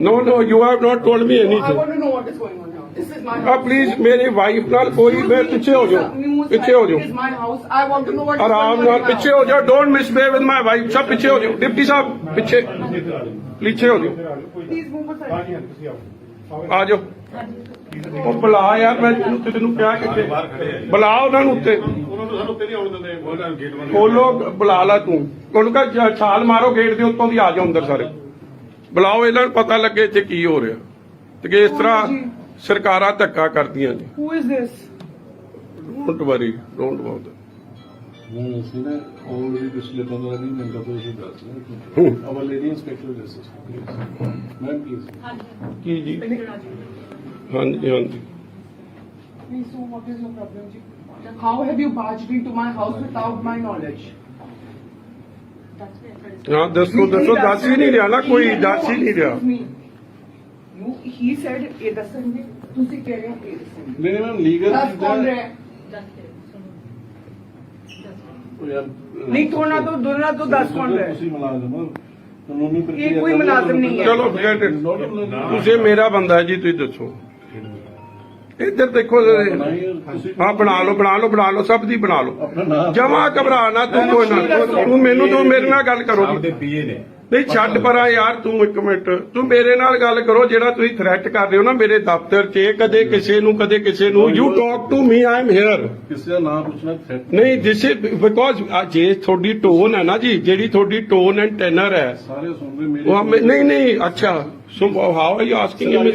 No, no, you have not told me I anything. want to know what is going on now. This is my ਆ house. Please ਮੇਰੀ wife ਨਾਲ ਕੋਈ ਮੈਂ me, ਪਿੱਛੇ ਹੋ ਜਾਓ. ਪਿੱਛੇ ਹੋ It is ਜਾਓ my house. I want to know what is ਆਰਾਮ going on ਨਾਲ in my ਪਿੱਛੇ house. ਹੋ ਜਾਓ don't misbehave with my wife ਸਭ ਪਿੱਛੇ ਹੋ ਜਾਓ ਡਿਪਟੀ ਸਾਹਿਬ ਪਿੱਛੇ ਪਿੱਛੇ ਹੋ ਜਾਓ Please move aside. ਆ ਜਾਓ ਉਹ ਬੁਲਾ ਯਾਰ ਮੈਂ ਤੈਨੂੰ ਤੈਨੂੰ ਕਿਹਾ ਕਿੱਥੇ ਬੁਲਾ ਉਹਨਾਂ ਨੂੰ ਉੱਤੇ ਉਹਨਾਂ ਨੂੰ ਸਾਨੂੰ ਨਹੀਂ ਆਉਣ ਦਿੰਦੇ ਗੇਟ ਬੰਦ ਖੋਲੋ ਬੁਲਾ ਲਾ ਤੂੰ ਉਹਨੂੰ ਕਹ ਛਾਲ ਮਾਰੋ ਗੇਟ ਦੇ ਉੱਤੋਂ ਦੀ ਆ ਜਾਓ ਅੰਦਰ ਸਾਰੇ ਬੁਲਾਓ ਇਹਨਾਂ ਨੂੰ ਪਤਾ ਲੱਗੇ ਇੱਥੇ ਕੀ ਹੋ ਰਿਹਾ। ਤੇ ਕਿ ਇਸ ਤਰ੍ਹਾਂ ਸਰਕਾਰਾਂ ਧੱਕਾ ਕਰਦੀਆਂ ਨੇ। Who is this? Don't worry don't about ਨਹੀਂ ਅਸੀਂ ਨਾ ਆਲਰੇਡੀ ਪਿਛਲੇ 15 ਦਿਨ ਮਿੰਟਾਂ ਤੋਂ ਇਹ ਦੱਸ ਹੂੰ। ਰਹੇ our lady inspector justice please ma'am please ਕੀ ਜੀ? ਹਾਂਜੀ। ਹਾਂਜੀ Please, so what is your problem? How have you barged into my house without my knowledge? ਹਾਂ ਦੱਸੋ ਦੱਸੋ ਦੱਸ ਹੀ ਨਹੀਂ ਰਿਹਾ ਨਾ ਕੋਈ ਦੱਸ ਹੀ ਨਹੀਂ ਰਿਹਾ ਇਹ ਦੱਸਣਗੇ ਤੁਸੀਂ ਕਹਿ ਰਹੇ ਹੋ ਇਹ ਦੱਸਣਗੇ ਨਹੀਂ ਮੈਮ ਲੀਗਲ ਦੱਸ ਕੌਣ ਰਿਹਾ? ਨਹੀਂ, ਥੋੜ੍ਹਾ ਤੋਂ ਦੋਨਾਂ ਤੋਂ ਦੱਸ ਕੌਣ ਰਿਹਾ? ਤੁਸੀਂ ਮੁਲਾਜ਼ਮ ਹੋ ਕਾਨੂੰਨੀ ਪ੍ਰਕਿਰਿਆ ਇਹ ਕੋਈ ਕਰ ਰਹੇ ਹੋ, ਮੁਲਾਜ਼ਮ ਨਹੀਂ ਹੈ। ਚਲੋ. ਤੁਸੀਂ ਮੇਰਾ ਬੰਦਾ ਹੈ ਜੀ ਤੁਸੀਂ ਦੱਸੋ ਇੱਧਰ ਦੇਖੋ ਹਾਂ ਬਣਾ ਲਓ ਬਣਾ ਲਓ ਬਣਾ ਲਓ ਸਭ ਦੀ ਬਣਾ ਲਓ। ਜਮਾ ਘਬਰਾ ਨਾ ਤੂੰ ਕੋਈ ਨਾ ਤੂੰ ਮੈਨੂੰ ਤੂੰ ਮੇਰੇ ਨਾਲ ਗੱਲ ਕਰੋ। ਦੇ ਪੀਏ ਨੇ। ਨਹੀਂ ਛੱਡ ਪਰਾਂ ਯਾਰ ਤੂੰ ਇੱਕ ਮਿੰਟ। ਤੂੰ ਮੇਰੇ ਨਾਲ ਗੱਲ ਕਰੋ ਜਿਹੜਾ ਤੁਸੀਂ ਥ੍ਰੈਟ ਕਰ ਰਹੇ ਹੋ ਨਾ ਮੇਰੇ ਦਫ਼ਤਰ 'ਚ ਕਦੇ ਕਿਸੇ ਨੂੰ ਕਦੇ ਕਿਸੇ ਨੂੰ। You talk to me I am here ਕਿਸੇ ਦਾ ਨਾਮ ਪੁੱਛਣਾ ਥ੍ਰੈਟ ਨਹੀਂ ਦਿਸ ਇਜ਼ ਬਿਕੋਜ਼ ਜੇ ਤੁਹਾਡੀ ਟੋਨ ਹੈ ਨਾ ਜੀ ਜਿਹੜੀ ਤੁਹਾਡੀ ਟੋਨ ਐਂਡ ਟੈਨਰ ਹੈ। ਸਾਰੇ ਸੁਣ ਰਹੇ ਮੇਰੇ ਉਹ ਹਮੇ- ਨਹੀਂ ਨਹੀਂ ਅੱਛਾ। So how are you asking me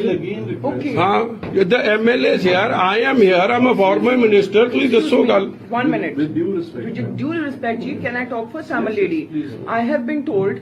Okay. ਹਾਂ ਦ ਐਮਐਲਏ ਯਾਰ I am here am a former minister ਤੁਸੀਂ ਦੱਸੋ ਗੱਲ। One minute. With due respect With due respect, Ji, can I talk first? I'm a lady. I have been told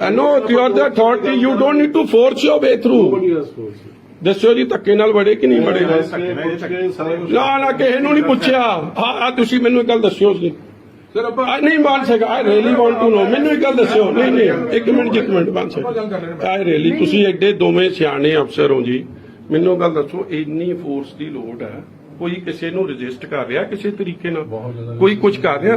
I know you are the authority. You don't need to force your way through. Nobody has force ਦੱਸੋ ਜੀ ਧੱਕੇ ਨਾਲ ਵੜੇ ਕਿ ਨਹੀਂ ਵੜੇ? ਨਾ ਨਾ ਕਿਸੇ ਨੂੰ ਨਹੀਂ ਪੁੱਛਿਆ। ਆ ਤੁਸੀਂ ਮੈਨੂੰ ਇੱਕ ਗੱਲ ਦੱਸਿਓ ਸੀ ਸਰ ਆਪਾਂ ਨਹੀਂ ਮੰਨ ਸਕਾ I really want to know ਮੈਨੂੰ ਇੱਕ ਗੱਲ ਦੱਸਿਓ। ਨਹੀਂ ਨਹੀਂ ਇੱਕ ਮਿੰਟ ਜੀ, ਇੱਕ ਮਿੰਟ ਮੰਨ ਸਕਾ ਆਈ ਰੀਲੀ ਤੁਸੀਂ ਐਡੇ ਦੋਵੇਂ ਸਿਆਣੇ ਅਫਸਰ ਹੋ ਜੀ। ਮੈਨੂੰ ਗੱਲ ਦੱਸੋ ਇੰਨੀ ਫੋਰਸ ਦੀ ਲੋੜ ਹੈ। ਕੋਈ ਕਿਸੇ ਨੂੰ ਰਜਿਸਟ ਕਰ ਰਿਹਾ ਕਿਸੇ ਤਰੀਕੇ ਨਾਲ? ਕੋਈ ਕੁਝ ਕਰ ਰਿਹਾ?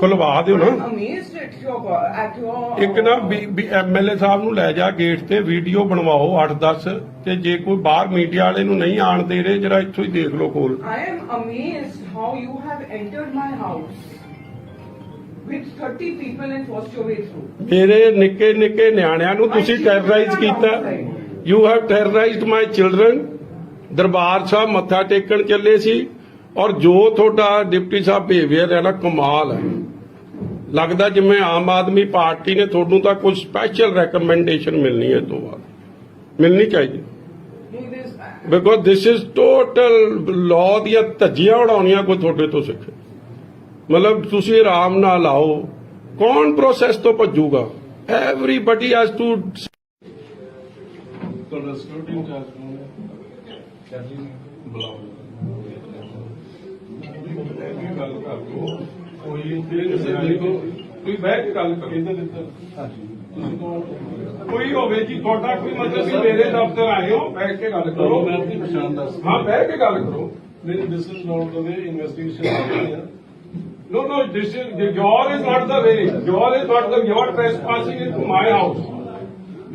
ਖੁਲਵਾ ਦਿਓ ਨਾ। ਇੱਕ ਨਾ ਵੀ ਐਮਐਲਏ ਸਾਹਿਬ ਨੂੰ ਲੈ ਜਾ ਗੇਟ ਤੇ ਵੀਡੀਓ ਬਣਵਾਓ 8-10 ਤੇ ਜੇ ਕੋਈ ਬਾਹਰ ਮੀਡੀਆ ਵਾਲੇ ਨੂੰ ਨਹੀਂ ਆਣ ਦੇ ਰਹੇ ਜਰਾ ਇੱਥੋਂ ਹੀ ਦੇਖ ਲਓ ਕੋਲ ਮੇਰੇ ਨਿੱਕੇ ਨਿੱਕੇ ਨਿਆਣਿਆਂ ਨੂੰ ਤੁਸੀਂ ਟੈਰਰਾਈਜ਼ ਕੀਤਾ। You have terrorised my children Darbar Sahib ਮੱਥਾ ਟੇਕਣ ਚੱਲੇ ਸੀ। ਔਰ ਜੋ ਤੁਹਾਡਾ ਡਿਪਟੀ ਸਾਹਿਬ ਬਿਹੇਵੀਅਰ ਹੈ ਨਾ, ਕਮਾਲ ਹੈ। ਲੱਗਦਾ ਜਿਵੇਂ ਆਮ ਆਦਮੀ ਪਾਰਟੀ ਨੇ ਤੁਹਾਨੂੰ ਤਾਂ ਕੁਝ ਸਪੈਸ਼ਲ ਰეკਮੈਂਡੇਸ਼ਨ ਮਿਲਣੀ ਹੈ ਤੋਂ ਬਾਅਦ। ਮਿਲਣੀ ਚਾਹੀਦੀ। Because this is total law ਦੀਆਂ ਧੱਜੀਆਂ ਉਡਾਉਣੀਆਂ ਕੋਈ ਤੁਹਾਡੇ ਤੋਂ ਸਿੱਖੇ। ਮਤਲਬ ਤੁਸੀਂ ਆਰਾਮ ਨਾਲ ਆਓ। ਕੌਣ ਪ੍ਰੋਸੈਸ ਤੋਂ ਭੱਜੂਗਾ? ਐਵਰੀਬਾਡੀ ਹੈਜ਼ ਟੂ ਤੁਹਾਡਾ ਸਿਕਿਉਰਿਟੀ ਇੰਚਾਰਜ ਕੌਣ ਹੈ ਬੁਲਾਓ ਗੱਲ ਕਰ ਲਓ ਕੋਈ ਤੁਸੀਂ ਬਹਿ ਕੇ ਗੱਲ ਕਰੋ ਕਿਹਦਾ ਦਿੱਤਾ ਹਾਂਜੀ ਤੁਸੀਂ ਕੌਣ ਕੋਈ ਹੋਵੇ ਜੀ ਤੁਹਾਡਾ ਕੋਈ ਮਤਲਬ ਕਿ ਮੇਰੇ ਦਫ਼ਤਰ ਆਏ ਹੋ ਬੈਠ ਕੇ ਗੱਲ ਕਰੋ ਕਰੋ ਮੈਂ ਆਪਣੀ ਪਛਾਣ ਦੱਸ ਹਾਂ ਬਹਿ ਕੇ ਗੱਲ ਕਰੋ ਨਹੀਂ this is not the way investigation ਕਰ ਰਹੀ ਹੈ No, no, this is, your is not the way. Your is not the, you are trespassing into my house.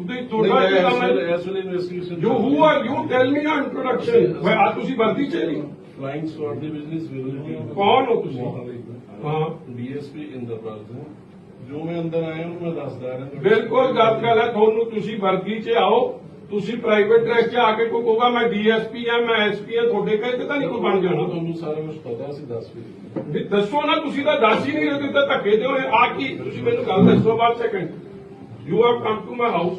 ਉਹਦੇ ਤੁਹਾਡਾ ਕੀ ਕੰਮ ਹੈ? ਐਸ ਵੇਲੇ investigation you who are you tell me your introduction ਮੈਂ ਆ ਤੁਸੀਂ ਵਰਦੀ ਚ ਨਹੀਂ ਫਲਾਈਂਗ ਸਵਾਰਡ ਦੀ ਬਿਜ਼ਨਸ ਵਿਜ਼ਿਟਿੰਗ ਕੌਣ ਹੋ ਤੁਸੀਂ? ਹਾਂ। ਡੀਐਸਪੀ ਇੰਦਰਪਾਲ ਸਿੰਘ। ਜੋ ਮੈਂ ਅੰਦਰ ਆਇਆ ਉਹਨੂੰ ਮੈਂ ਦੱਸਦਾ ਰਿਹਾ ਬਿਲਕੁਲ ਗੱਲ ਗੱਲ ਹੈ ਤੁਹਾਨੂੰ ਤੁਸੀਂ ਵਰਦੀ ਚ ਆਓ। ਤੁਸੀਂ ਪ੍ਰਾਈਵੇਟ ਡਰੈਸ ਚ ਆ ਕੇ ਕੋਈ ਕਹੂਗਾ ਮੈਂ ਡੀਐਸਪੀ ਆ ਮੈਂ ਐਸਪੀ ਆ ਤੁਹਾਡੇ ਕਹੇ ਤਾਂ ਨਹੀਂ ਕੋਈ ਬਣ ਜਾਣਾ। ਤੁਹਾਨੂੰ ਸਾਰਾ ਕੁਝ ਪਤਾ ਸੀ ਦੱਸ ਵੀ ਦੱਸੋ ਨਾ ਤੁਸੀਂ ਤਾਂ ਦੱਸ ਹੀ ਨਹੀਂ ਰਹੇ ਤਾਂ ਧੱਕੇ ਦੇ ਹੋਏ ਆ ਕੀ? ਤੁਸੀਂ ਮੈਨੂੰ ਗੱਲ ਦੱਸੋ ਬਾਅਦ second you have come to my house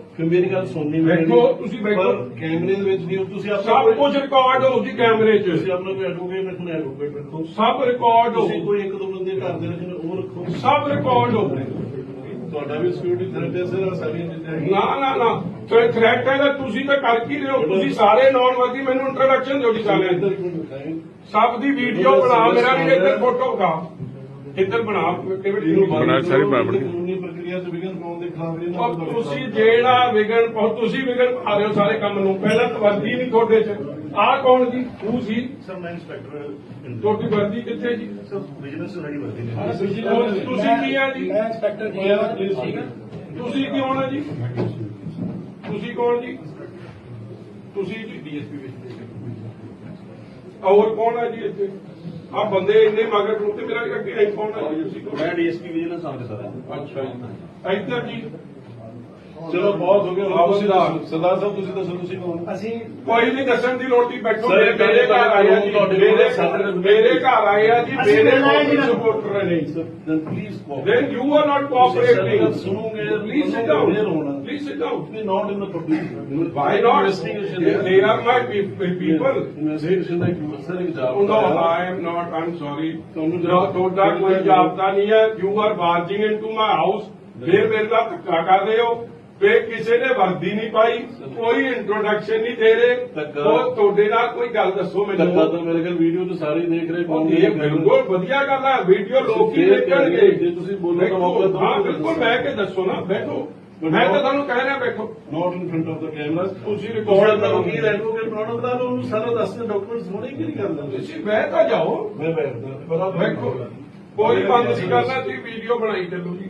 ਫਿਰ ਮੇਰੀ ਗੱਲ ਸੁਣਨੀ ਬੈਠੋ, ਤੁਸੀਂ ਬੈਠੋ। ਕੈਮਰੇ ਦੇ ਵਿੱਚ ਨਹੀਂ ਹੋ, ਤੁਸੀਂ ਆਪਣਾ ਸਭ ਕੁਝ ਰਿਕਾਰਡ ਹੋਊ ਜੀ ਕੈਮਰੇ 'ਚ। ਤੁਸੀਂ ਆਪਣਾ ਕੋਈ ਐਡਵੋਕੇਟ ਰੱਖਣਾ ਐਡਵੋਕੇਟ ਰੱਖੋ ਸਭ ਰਿਕਾਰਡ ਤੁਸੀਂ ਹੋਊ ਕੋਈ ਇੱਕ ਦੋ ਬੰਦੇ ਘਰ ਦੇ ਰੱਖਣੇ ਉਹ ਰੱਖੋ। ਸਭ ਰਿਕਾਰਡ ਹੋਊ ਤੁਹਾਡਾ ਵੀ ਸਿਕਿਉਰਿਟੀ ਥ੍ਰੈਟ ਹੈ ਸਰ ਸਾਰੀਆਂ ਚੀਜ਼ਾਂ ਹੈਗੀਆਂ। ਨਾ ਨਾ ਨਾ। ਤੇ ਥ੍ਰੈਟ ਹੈ ਤਾਂ ਤੁਸੀਂ ਤਾਂ ਕਰ ਕੀ ਰਹੇ ਹੋ? ਤੁਸੀਂ ਸਾਰੇ ਨੌਨ ਵਰਦੀ ਮੈਨੂੰ ਇੰਟਰੋਡਕਸ਼ਨ ਦਿਓ ਜੀ ਸਾਰਿਆਂ ਦਿਖਾਏ? ਸਭ ਦੀ ਵੀਡੀਓ ਬਣਾ ਮੇਰਾ ਵੀ ਇੱਧਰ ਫੋਟੋ ਕਾ ਇੱਧਰ ਬਣਾ ਕਿਵੇਂ ਇਹਨੂੰ ਬਣਾ ਸਾਰੀ ਕਾਨੂੰਨੀ ਪ੍ਰਕਿਰਿਆ ਚ ਵਿਘਨ ਪਾਉਣ ਦੇ ਖਿਲਾਫ ਇਹਨਾਂ ਔਰ ਤੁਸੀਂ ਜਿਹੜਾ ਵਿਗਣ ਪਾਓ ਤੁਸੀਂ ਵਿਗਣ ਪਾ ਰਹੇ ਹੋ ਸਾਰੇ ਕੰਮ ਨੂੰ। ਪਹਿਲਾਂ ਤਾਂ ਵਰਦੀ ਨਹੀਂ ਤੁਹਾਡੇ 'ਚ। ਆਹ ਕੌਣ ਜੀ? ਤੂੰ ਸੀ? ਸਰ ਮੈਂ ਇੰਸਪੈਕਟਰ ਤੁਹਾਡੀ ਵਰਦੀ ਕਿੱਥੇ ਜੀ? ਸਰ ਬਿਜ਼ਨਸ ਰੈਡੀ ਵਰਦੀ ਨੇ ਤੁਸੀਂ ਕੀ ਆ ਜੀ? ਮੈਂ ਇੰਸਪੈਕਟਰ ਜੀ ਹੈ ਤੁਸੀਂ ਕੀ ਹੋਣਾ ਜੀ? ਤੁਸੀਂ ਕੌਣ ਜੀ? ਤੁਸੀਂ ਜੀ? ਡੀਐਸਪੀ ਵਿੱਚ ਹੋਰ ਕੌਣ ਹੈ ਜੀ ਇੱਥੇ? ਆ ਬੰਦੇ ਇੰਨੇ ਮਗਰ ਤੇ ਮੇਰਾ ਅੱਗੇ ਆਈ ਕੌਣ ਹੈ ਜੀ ਤੁਸੀਂ ਕੌਣ? ਮੈਂ ਡੀਐਸਪੀ ਵਿਜੀਲੈਂਸ ਆਫਿਸਰ ਹਾਂ ਅੱਛਾ ਜੀ ਇੱਧਰ ਜੀ ਚਲੋ ਬਹੁਤ ਹੋ ਗਿਆ ਤੁਸੀਂ ਦੱਸੋ ਸਰਦਾਰ ਸਾਹਿਬ ਤੁਸੀਂ ਦੱਸੋ ਤੁਸੀਂ ਕੌਣ ਅਸੀਂ ਕੋਈ ਨਹੀਂ ਦੱਸਣ ਦੀ ਲੋਟੀ ਬੈਠੋ Sir, ਮੇਰੇ ਘਰ ਆਏ ਆ ਜੀ ਤੁਹਾਡੇ ਕੋਲ ਮੇਰੇ ਸਾਡੇ- ਮੇਰੇ ਘਰ ਆਏ ਆ ਜੀ ਅਸੀਂ ਮੇਰੇ ਮਿਲਣਾ ਹੈ ਜੀ ਨਾ। ਸਪੋਰਟਰ ਨੇ then please cooperate. then you are not ਤੁਸੀਂ cooperating ਸੁਣੋਗੇ please sit ਫੇਰ down ਹੋਣਾ please sit down We're not in the public. why not Investigation they are my pe- pe- people Investigation ਦਾ ਇੱਕ ਸਰ ਇੱਕ Oh, ਜਵਾਬ no, I am not. I'm sorry. ਤੁਹਾਨੂੰ ਤੁਹਾਡਾ ਤੁਹਾਡਾ ਕੋਈ ਜਾਬਤਾ ਨਹੀਂ ਹੈ you are barging into my house ਫਿਰ ਮੇਰੇ ਨਾਲ ਧੱਕਾ ਕਰ ਰਹੇ ਹੋ ਫੇ ਕਿਸੇ ਨੇ ਵਰਦੀ ਨਹੀਂ ਪਾਈ ਕੋਈ ਇੰਟਰੋਡਕਸ਼ਨ ਨਹੀਂ ਦੇ ਰਹੇ। ਉਹ ਤੁਹਾਡੇ ਨਾਲ ਕੋਈ ਗੱਲ ਦੱਸੋ ਮੈਨੂੰ। ਤਾਂ ਮੇਰੇ ਕੋਲ ਵੀਡੀਓ ਤੇ ਸਾਰੇ ਦੇਖ ਰਹੇ ਉਹ ਇਹ ਬਿਲਕੁਲ ਵਧੀਆ ਗੱਲ ਹੈ ਵੀਡੀਓ ਲੋਕ ਹੀ ਦੇਖਣਗੇ। ਜੇ ਤੁਸੀਂ ਬੋਲੋ ਤਾਂ ਮੌਕਾ ਦਿਓ। ਹਾਂ ਬਿਲਕੁਲ ਬਹਿ ਕੇ ਦੱਸੋ ਨਾ ਬੈਠੋ। ਮੈਂ ਤਾਂ ਤੁਹਾਨੂੰ ਕਹਿ ਰਿਹਾ ਬੈਠੋ। Not in front of the camera ਤੁਸੀਂ ਰਿਕਾਰਡ ਦਾ ਕਰੋ। ਵਕੀਲ ਐਡਵੋਕੇਟ ਬਣਾ ਲਓ ਉਹਨੂੰ ਸਾਰਾ ਦੱਸਦੇ ਡਾਕੂਮੈਂਟਸ ਹੋਣੇ ਕਿ ਨਹੀਂ ਕਰਦਾ ਤੁਸੀਂ ਬਹਿ ਤਾਂ ਜਾਓ। ਮੈਂ ਬੈਠਦਾ ਪਰ ਕੋਈ ਬੰਦ ਨਹੀਂ ਕਰਨਾ ਤੁਸੀਂ ਵੀਡੀਓ ਬਣਾਈ ਚੱਲੋ ਜੀ।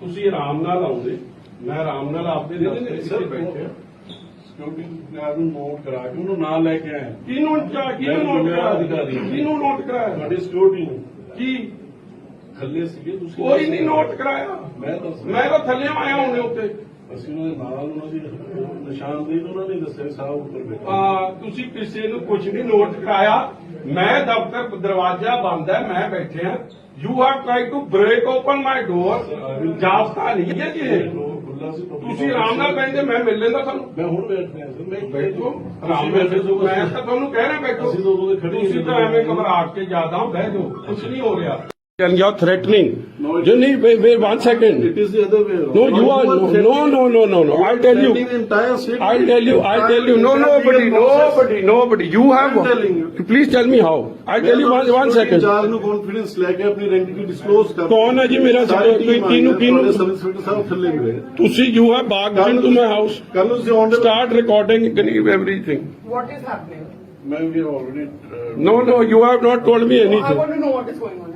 ਤੁਸੀਂ ਆਰਾਮ ਨਾਲ ਆਉਂਦੇ। ਮੈਂ ਆਰਾਮ ਨਾਲ ਆਪਦੇ ਦਫ਼ਤਰ 'ਚ ਸਰ, ਬੈਠੇ ਆ। ਸਿਕਿਉਰਿਟੀ ਗਾਰਡ ਨੂੰ ਨੋਟ ਕਰਾ ਕੇ ਉਹਨੂੰ ਨਾਲ ਲੈ ਕੇ ਆਏ ਕਿਹਨੂੰ ਚਾ ਕਿਹਨੂੰ ਨੋਟ ਅਧਿਕਾਰੀ। ਕਿਹਨੂੰ ਨੋਟ ਕਰਾਇਆ? ਤੁਹਾਡੀ ਸਿਕਿਉਰਿਟੀ ਨੂੰ। ਕੀ? ਥੱਲੇ ਸੀਗੇ ਤੁਸੀਂ ਕੋਈ ਨਹੀਂ ਨੋਟ ਕਰਾਇਆ। ਮੈਂ ਤਾਂ ਮੈਂ ਤਾਂ ਥੱਲੇ ਆਇਆ ਹੁੰਨੇ ਉੱਤੇ। ਅਸੀਂ ਉਹਨਾਂ ਦੇ ਨਾਲ ਉਹਨਾਂ ਦੀ ਨਿਸ਼ਾਨਦੇਹੀ ਤਾਂ ਉਹਨਾਂ ਨੇ ਦੱਸਿਆ ਸਾਹਿਬ ਉੱਪਰ ਬੈਠਾ। ਆ ਤੁਸੀਂ ਕਿਸੇ ਨੂੰ ਕੁਝ ਨਹੀਂ ਨੋਟ ਕਰਾਇਆ ਮੈਂ ਦਫ਼ਤਰ ਦਰਵਾਜ਼ਾ ਬੰਦ ਹੈ ਮੈਂ ਬੈਠਿਆ you have try to break open my door ਜਾਬਤਾ ਨਹੀਂ ਹੈ ਜੀ ਤੁਸੀਂ ਆਰਾਮ ਨਾਲ ਬੈਠੇ ਮੈਂ ਮਿਲ ਲੈਂਦਾ ਤੁਹਾਨੂੰ। ਮੈਂ ਹੁਣ ਬੈਠ ਸਰ ਮੈਂ ਬੈਠੋ। ਆਰਾਮ ਬੈਠੇ ਸੋ ਮੈਂ ਤਾਂ ਤੁਹਾਨੂੰ ਕਹਿ ਰਿਹਾ ਬੈਠੋ। ਹੀ ਤੁਸੀਂ। ਤਾਂ ਐਵੇਂ ਘਬਰਾ ਕੇ ਜ਼ਿਆਦਾ ਬਹਿ ਜਾਓ। ਕੁਝ ਨਹੀਂ ਹੋ ਰਿਹਾ। And you're threatening you need wait, wait one second It is the other way around. no you are no no no no no no i'll tell you Sending the entire state. i'll tell you i'll tell you no nobody nobody nobody you have I'm telling you. please tell me how i'll tell you one one second ਚਾਰ ਨੂੰ confidence ਲੈ ਕੇ ਆਪਣੀ ਆਇਡੈਂਟੀ disclose ਕਰ ਕੌਣ ਹੈ ਜੀ ਮੇਰਾ secretary? ਕਿਹਨੂੰ- ਕਿਹਨੂੰ- ਸਬ ਇੰਸਪੈਕਟਰ ਸਾਹਿਬ ਥੱਲੇ ਮਿਲੇ ਤੁਸੀਂ you have barged into my house ਕੱਲ ਨੂੰ ਤੁਸੀਂ ਆਨ start recording everything What is happening? ਮੈਂ ਵੀ already no no you have not told me I anything want to know what is going on now.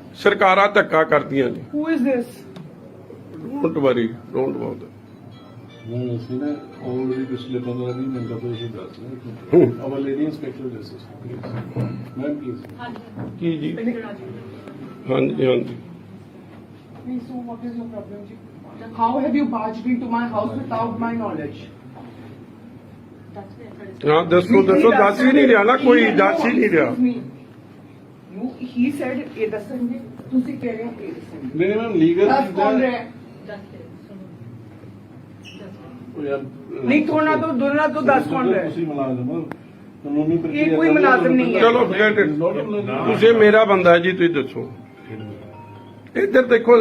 ਸਰਕਾਰਾਂ ਧੱਕਾ ਕਰਦੀਆਂ ਨੇ Who is this? Don't worry don't bout ਮੈਂ ਅਸੀਂ ਨਾ already ਪਿਛਲੇ 15 20 ਮਿੰਟਾਂ ਤੋਂ ਇਹ ਦੱਸ ਰਹੇ ਹਾਂ our lady inspector justice please ma'am please ਕੀ ਜੀ ਹਾਂਜੀ ਹਾਂਜੀ Please, so what is your problem? ji? How have you barged into my house without my knowledge? ਹਾਂ ਦੱਸੋ ਦੱਸੋ ਦੱਸ ਹੀ ਨਹੀਂ ਰਿਹਾ ਨਾ ਕੋਈ ਦੱਸ ਹੀ ਨਹੀਂ ਰਿਹਾ Excuse me. ਇਹ ਦੱਸਣਗੇ ਤੁਸੀਂ ਕਹਿ ਰਹੇ ਹੋ ਇਹ ਦੱਸਣਗੇ ਨਹੀਂ ਮੈਮ ਲੀਗਲ ਦੱਸ ਕੌਣ ਰਿਹਾ ਹੈ? ਨਹੀਂ ਤੋੜਨਾ ਤੋਂ ਦੁਰਨਾ ਤੋਂ ਦੱਸ ਕੌਣ ਰਿਹਾ ਹੈ? ਤੁਸੀਂ ਮੁਲਾਜ਼ਮ ਹੋ ਕਾਨੂੰਨੀ ਪ੍ਰਕਿਰਿਆ ਇਹ ਕੋਈ ਮੁਲਾਜ਼ਮ ਨਹੀਂ ਹੈ। ਚਲੋ forget it. ਤੁਸੀਂ ਮੇਰਾ ਬੰਦਾ ਹੈ ਜੀ ਤੁਸੀਂ ਦੱਸੋ ਇੱਧਰ ਦੇਖੋ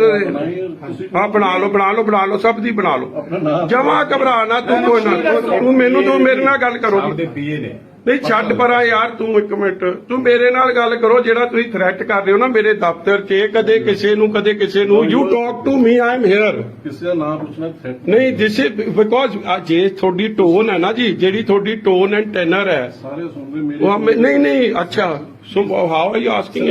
ਹਾਂ ਬਣਾ ਲਓ ਬਣਾ ਲਓ ਬਣਾ ਲਓ ਸਭ ਦੀ ਬਣਾ ਲਓ ਆਪਣਾ ਨਾਮ ਜਮਾ ਘਬਰਾ ਨਾ ਤੂੰ ਕੋਈ ਨਾ ਤੂੰ ਮੈਨੂੰ ਤੂੰ ਮੇਰੇ ਨਾਲ ਗੱਲ ਕਰੋ ਆਪਦੇ ਪੀਏ ਨੇ ਨਹੀਂ ਛੱਡ ਪਰਾਂ ਯਾਰ ਤੂੰ ਇੱਕ ਮਿੰਟ। ਤੂੰ ਮੇਰੇ ਨਾਲ ਗੱਲ ਕਰੋ ਜਿਹੜਾ ਤੁਸੀਂ ਥ੍ਰੈਟ ਕਰ ਰਹੇ ਹੋ ਨਾ ਮੇਰੇ ਦਫ਼ਤਰ 'ਚ ਕਦੇ ਕਿਸੇ ਨੂੰ ਕਦੇ ਕਿਸੇ ਨੂੰ। You talk to me I am here ਕਿਸੇ ਦਾ ਨਾਮ ਪੁੱਛਣਾ ਥ੍ਰੈਟ ਨਹੀਂ ਦਿਸ ਇਜ਼ ਬਿਕੋਜ਼ ਜੇ ਤੁਹਾਡੀ ਟੋਨ ਹੈ ਨਾ ਜੀ ਜਿਹੜੀ ਤੁਹਾਡੀ ਟੋਨ ਐਂਡ ਟੈਨਰ ਹੈ। ਸਾਰੇ ਸੁਣ ਰਹੇ ਮੇਰੇ ਉਹ ਹਮੇ- ਨਹੀਂ ਨਹੀਂ ਅੱਛਾ so how are you asking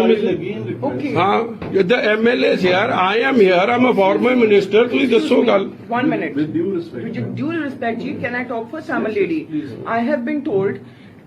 Okay. ਹਾਂ ਦ ਐਮਐਲਏ ਯਾਰ I am here um a farmer minister ਤੁਸੀਂ ਦੱਸੋ ਗੱਲ। One minute. With due respect With due respect, Ji, can I talk first? I'm a lady. I have been told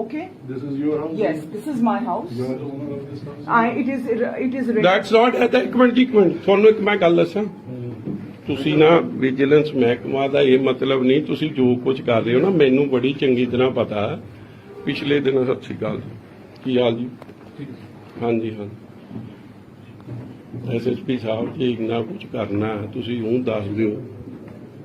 Okay. This is your house Yes, this is my house. You are owner of this house I it is it is. That's not at ਇੱਕ minute ਜੀ, ਇੱਕ minute ਤੁਹਾਨੂੰ ਇੱਕ ਮੈਂ ਗੱਲ ਦੱਸਾਂ? ਤੁਸੀਂ ਨਾ ਵਿਜੀਲੈਂਸ ਮਹਿਕਮਾ ਦਾ ਇਹ ਮਤਲਬ ਨਹੀਂ ਤੁਸੀਂ ਜੋ ਕੁਝ ਕਰ ਰਹੇ ਹੋ ਨਾ ਮੈਨੂੰ ਬੜੀ ਚੰਗੀ ਤਰ੍ਹਾਂ ਪਤਾ ਹੈ। ਪਿਛਲੇ ਦਿਨ ਸਤਿ ਸ਼੍ਰੀ ਅਕਾਲ ਜੀ। ਕੀ ਹਾਲ ਜੀ? ਹਾਂਜੀ ਹਾਂ ਐਸਐਸਪੀ ਸਾਹਿਬ ਜੀ ਇੰਨਾ ਕੁਝ ਕਰਨਾ ਹੈ, ਤੁਸੀਂ ਉਹ ਦੱਸ ਦਿਓ।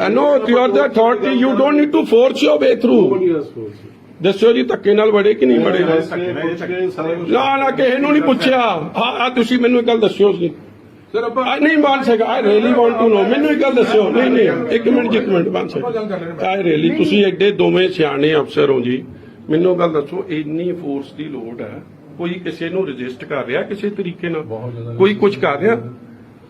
no you are the authority you don't need to force your way through nobody has force ਦੱਸੋ ਜੀ ਧੱਕੇ ਨਾਲ ਵੜੇ ਕਿ ਨਹੀਂ ਵੜੇ? ਨਾ ਨਾ ਕਿਸੇ ਨੂੰ ਨਹੀਂ ਪੁੱਛਿਆ। ਆ ਤੁਸੀਂ ਮੈਨੂੰ ਇੱਕ ਗੱਲ ਦੱਸਿਓ ਸੀ ਸਰ ਆਪਾਂ ਨਹੀਂ ਮੰਨ ਸਕਦਾ I really want to know ਮੈਨੂੰ ਇੱਕ ਗੱਲ ਦੱਸਿਓ। ਨਹੀਂ ਨਹੀਂ ਇੱਕ ਮਿੰਟ ਜੀ, ਇੱਕ ਮਿੰਟ ਬਣ ਸਕਦਾ ਆਈ ਰੀਲੀ ਤੁਸੀਂ ਐਡੇ ਦੋਵੇਂ ਸਿਆਣੇ ਅਫਸਰ ਹੋ ਜੀ। ਮੈਨੂੰ ਗੱਲ ਦੱਸੋ ਇੰਨੀ ਫੋਰਸ ਦੀ ਲੋੜ ਹੈ। ਕੋਈ ਕਿਸੇ ਨੂੰ ਰਜਿਸਟ ਕਰ ਰਿਹਾ ਕਿਸੇ ਤਰੀਕੇ ਨਾਲ? ਕੋਈ ਕੁਝ ਕਰ ਰਿਹਾ?